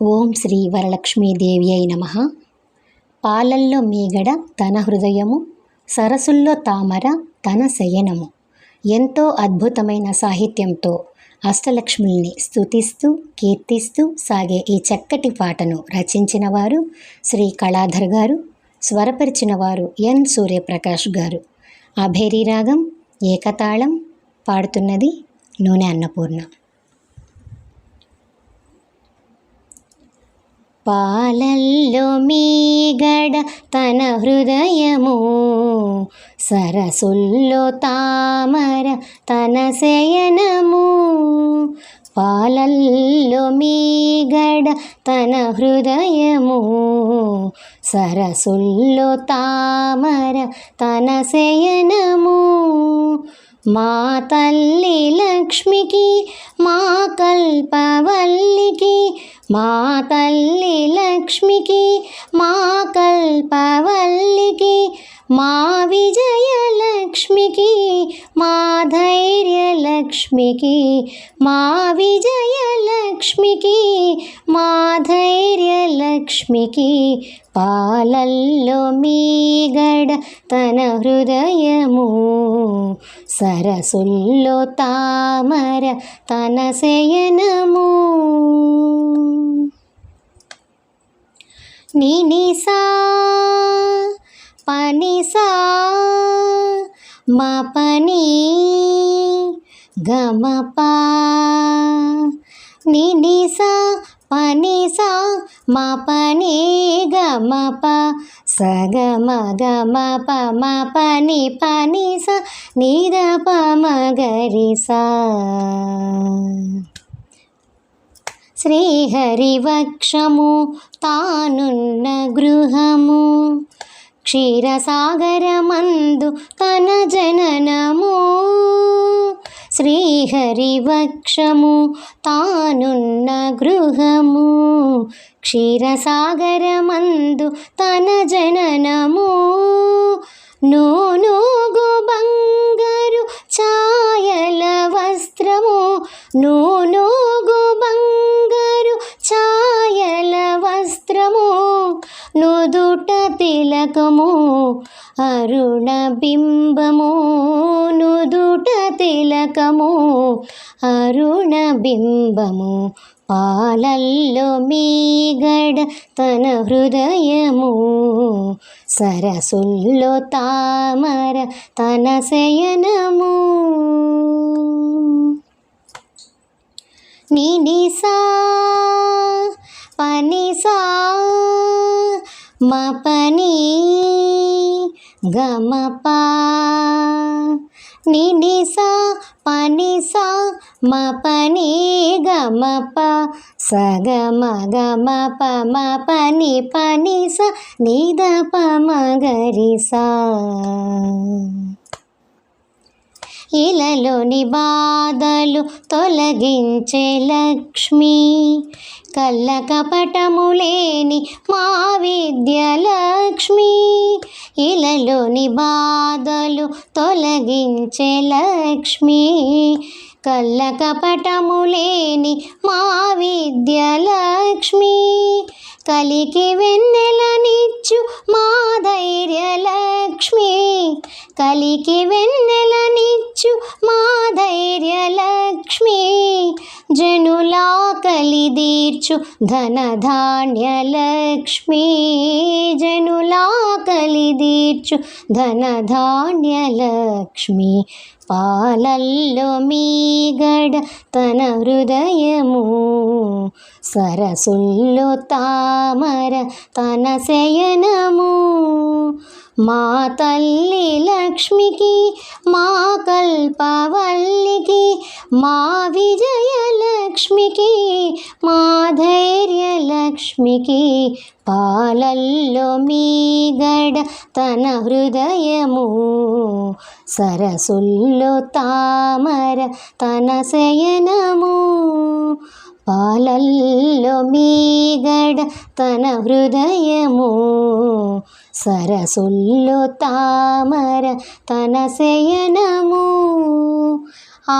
ఓం శ్రీ వరలక్ష్మీదేవి అయి నమ. పాలల్లో మీగడ తన హృదయము సరసుల్లో తామర తన శయనము. ఎంతో అద్భుతమైన సాహిత్యంతో అష్టలక్ష్ముల్ని స్థుతిస్తూ కీర్తిస్తూ సాగే ఈ చక్కటి పాటను రచించిన వారు శ్రీ కళాధర్ గారు స్వరపరిచిన వారు ఎన్ సూర్యప్రకాష్ గారు. అభేరీ రాగం ఏకతాళం పాడుతున్నది నూనె అన్నపూర్ణ. పాలల్లో మీగడ తన హృదయము సరసుల్లో తామర తన శయనము. పాలల్లో మీగడ తన హృదయము సరసుల్లో తామర తన శయనము. మా తల్లి లక్ష్మికి మా కల్పవల్లికి మా తల్లి లక్ష్మికి మా కల్పవల్లికి మా విజయలక్ష్మికి మా ధైర్యలక్ష్మికి మా లక్ష్మికి మా ధైర్యలక్ష్మికి పాలల్లో మీగడ తన హృదయము. సరసుల్లో తామర తన శయనము. నినిసా పనిసా మా పని గమపా. నినిసా పనిసా మా పని గమప సగమ గమ పమ పని పనిస నిద పమ శ్రీహరి శ్రీహరివక్షము తానున్న గృహము క్షీరసాగరమందు తన జననము. శ్రీహరివక్షము తానున్న గృహము. క్షీరసాగరమందు తన జననము. నూనూగు బంగారు ఛాయల వస్త్రము. నూనూగు బంగారు ఛాయల వస్త్రము. నుదుట తిలకము అరుణ బింబము. నుదుట తిలకము అరుణ బింబము పాలల్లో మీగడ తన హృదయము సరసుల్లో తామర తన శయనము నినిసా పనిసా మా పని గమపా నినిసా పనిసా మా పని గమప సగమ గమ పమ పని పనిస నిద పమ గరిసా ఇలలోని బాధలు తొలగించే లక్ష్మి కళ్ళ కపటము లేని మా విద్యలక్ష్మి ఇలలోని బాధలు తొలగించే లక్ష్మి కళ్ళ కపటము లేని మా విద్యలక్ష్మి. కలికి వెన్నెలనిచ్చు మా ధైర్యలక్ష్మి. కలికి వెన్నెలనిచ్చు మా ధైర్యలక్ష్మి. జనులా కలిదీర్చు ధనధాన్యలక్ష్మి. జనులా కలిదీర్చు ధనధాన్యలక్ష్మి. పాలల్లో మీగడ తన హృదయము. సరసుల్లో తామర తన శయనము. మా తల్లి లక్ష్మికి మా కల్పవల్లికి మా విజయలక్ష్మికి మా ధైర్యలక్ష్మికి పాలల్లో మీగడ తన హృదయము. సరసుల్లో తామర తన శయనము. పాలల్లో మీగడ తన హృదయము. సరసుల్లో తామర తన శయనము. ஆ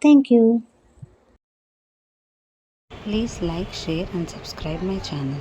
Thank you. Please like, share and subscribe my channel.